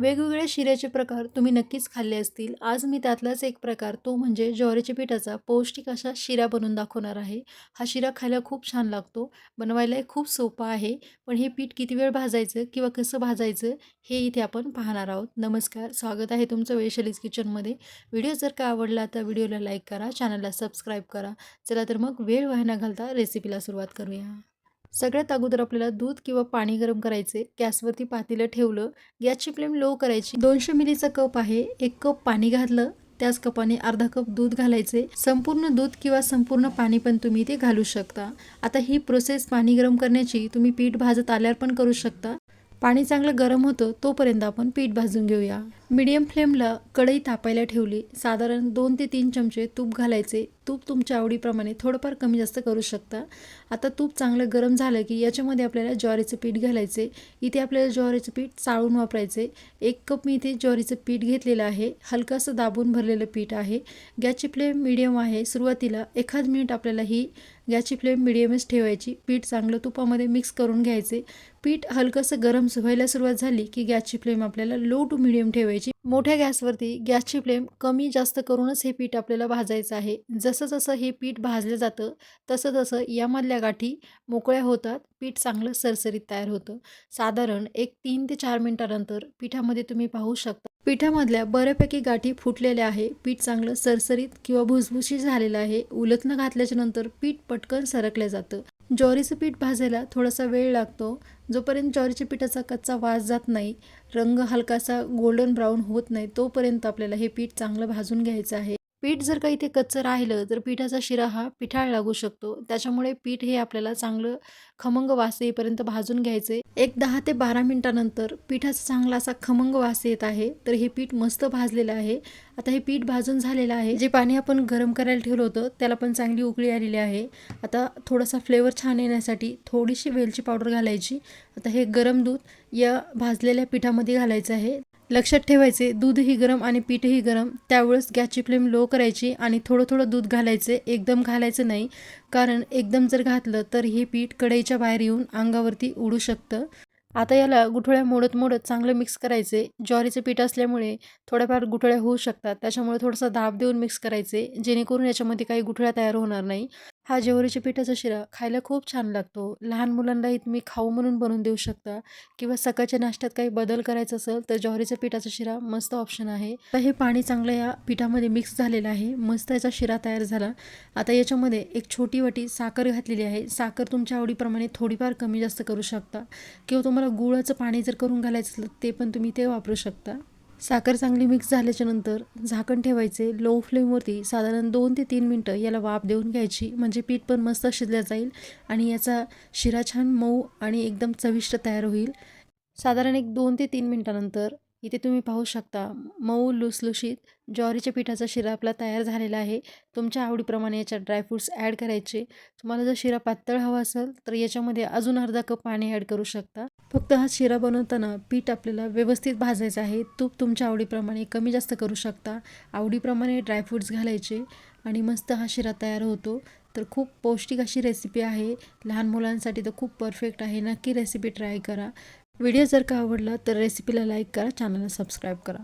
वेगवेगळे शिऱ्याचे प्रकार तुम्ही नक्कीच खाल्ले असतील. आज मी त्यातलाच एक प्रकार तो म्हणजे ज्वारीच्या पिठाचा पौष्टिक असा शिरा बनवून दाखवणार आहे. हा शिरा खायला खूप छान लागतो बनवायलाही खूप सोपा आहे. पण हे पीठ किती वेळ भाजायचं किंवा कसं भाजायचं हे इथे आपण पाहणार आहोत. नमस्कार स्वागत आहे तुमचं वैशालीज किचनमध्ये. व्हिडिओ जर का आवडला तर व्हिडिओला लाईक करा चॅनलला सबस्क्राईब करा. चला तर मग वेळ वाहना घालता रेसिपीला सुरुवात करूया. सगळ्यात अगोदर आपल्याला दूध किंवा पाणी गरम करायचे गॅसवरती पातेलं ठेवलं गॅसची फ्लेम लो करायची. दोनशे मिलीचा कप आहे एक कप पाणी घातलं त्याच कपाने अर्धा कप दूध घालायचे. संपूर्ण दूध किंवा संपूर्ण पाणी पण तुम्ही ते घालू शकता. आता ही प्रोसेस पाणी गरम करण्याची तुम्ही पीठ भाजत आल्यावर पण करू शकता. पाणी चांगलं गरम होतं तोपर्यंत आपण पीठ भाजून घेऊया. मीडियम फ्लेमला कढई तापायला ठेवली. साधारण दोन ते तीन चमचे तूप घालायचे. तूप तुमच्या आवडीप्रमाणे थोडंफार कमी जास्त करू शकता. आता तूप चांगलं गरम झालं की याच्यामध्ये आपल्याला ज्वारीचं पीठ घालायचे. इथे आपल्याला ज्वारीचं पीठ चाळून वापरायचे. एक कप मी इथे ज्वारीचं पीठ घेतलेलं आहे. हलकंसं दाबून भरलेलं पीठ आहे. गॅसची फ्लेम मिडियम आहे. सुरुवातीला एखाद मिनिट आपल्याला ही गॅसची फ्लेम मिडियमच ठेवायची. पीठ चांगलं तुपामध्ये मिक्स करून घ्यायचे. पीठ हलकंसं गरम व्हायला सुरुवात झाली की गॅसची फ्लेम आपल्याला लो टू मिडियम ठेवायची. मोठ्या गॅसवरती गॅसची फ्लेम कमी जास्त करूनच हे पीठ आपल्याला भाजायचं आहे. जसं जसं हे पीठ भाजलं जातं तसं तसं यामधल्या गाठी मोकळ्या होतात. पीठ चांगलं सरसरीत तयार होतं. साधारण एक तीन ते चार मिनटानंतर पिठामध्ये तुम्ही पाहू शकता. पिठामधल्या बऱ्यापैकी गाठी फुटलेल्या आहे. पीठ चांगलं सरसरीत किंवा भुसभुशीत झालेलं आहे. उलथनं घातल्याच्या नंतर पीठ पटकन सरकलं जातं. ज्वारीचं पीठ भाजायला थोडासा वेळ लागतो. जोपर्यंत ज्वारीच्या पिठाचा कच्चा वास जात नाही रंग हलकासा गोल्डन ब्राऊन होत नाही तोपर्यंत आपल्याला हे पीठ चांगलं भाजून घ्यायचं आहे. पीठ जर का इथे कच्चं राहिलं तर पिठाचा शिरा हा पिठाळ लागू शकतो. त्याच्यामुळे पीठ हे आपल्याला चांगलं खमंग वास येईपर्यंत भाजून घ्यायचे. एक दहा ते बारा मिनटानंतर पिठाचा चांगला असा खमंग वास येत आहे तर हे पीठ मस्त भाजलेलं आहे. आता हे पीठ भाजून झालेलं आहे. जे पाणी आपण गरम करायला ठेवलं होतं त्याला पण चांगली उकळी आलेली आहे. आता थोडासा फ्लेवर छान येण्यासाठी थोडीशी वेलची पावडर घालायची. आता हे गरम दूध या भाजलेल्या पिठामध्ये घालायचं आहे. लक्षात ठेवायचे दूधही गरम आणि पीठही गरम. त्यावेळेस गॅसची फ्लेम लो करायची आणि थोडं थोडं दूध घालायचे एकदम घालायचं नाही. कारण एकदम जर घातलं तर हे पीठ कढईच्या बाहेर येऊन अंगावरती उडू शकतं. आता याला गुठळ्या मोडत मोडत चांगलं मिक्स करायचे. ज्वारीचं पीठ असल्यामुळे थोड्याफार गुठळ्या होऊ शकतात. त्याच्यामुळे थोडासा दाब देऊन मिक्स करायचे. जेणेकरून याच्यामध्ये काही गुठळ्या तयार होणार नाही. हा ज्वारीच्या पिठाचा शिरा खायला खूप छान लागतो. लहान मुलांनाही तुम्ही खाऊ म्हणून बनवून देऊ शकता किंवा सकाळच्या नाश्त्यात काही बदल करायचा असेल तर ज्वारीच्या पिठाचा शिरा मस्त ऑप्शन आहे. तर हे पाणी चांगलं या पिठामध्ये मिक्स झालेलं आहे. मस्त याचा शिरा तयार झाला. आता याच्यामध्ये एक छोटी वाटी साखर घातलेली आहे. साखर तुमच्या आवडीप्रमाणे थोडीफार कमी जास्त करू शकता किंवा तुम्हाला गुळाचं पाणी जर करून घालायचं असलं ते पण तुम्ही ते वापरू शकता. साखर चांगली मिक्स झाल्याच्यानंतर झाकण ठेवायचे. लो फ्लेमवरती साधारण दोन ते तीन मिनटं याला वाफ देऊन घ्यायची. म्हणजे पीठ पण मस्त शिजल्या जाईल आणि याचा शिरा छान मऊ आणि एकदम चविष्ट तयार होईल. साधारण एक दोन ते तीन मिनटानंतर इथे तुम्ही पाहू शकता मऊ लुसलुशीत ज्वारीच्या पिठाचा शिरा आपला तयार झालेला आहे. तुमच्या आवडीप्रमाणे याच्यात ड्रायफ्रूट्स ॲड करायचे. तुम्हाला जर शिरा पातळ हवा असेल तर याच्यामध्ये अजून अर्धा कप पाणी ॲड करू शकता. फक्त हा शिरा बनवताना पीठ आपल्याला व्यवस्थित भाजायचं आहे. तूप तुमच्या आवडीप्रमाणे कमी जास्त करू शकता. आवडीप्रमाणे ड्रायफ्रूट्स घालायचे आणि मस्त हा शिरा तयार होतो. तर खूप पौष्टिक अशी रेसिपी आहे. लहान मुलांसाठी तर खूप परफेक्ट आहे. नक्की रेसिपी ट्राय करा. व्हिडिओ जर का आवडला तर रेसिपीला लाईक करा चॅनलला सबस्क्राईब करा.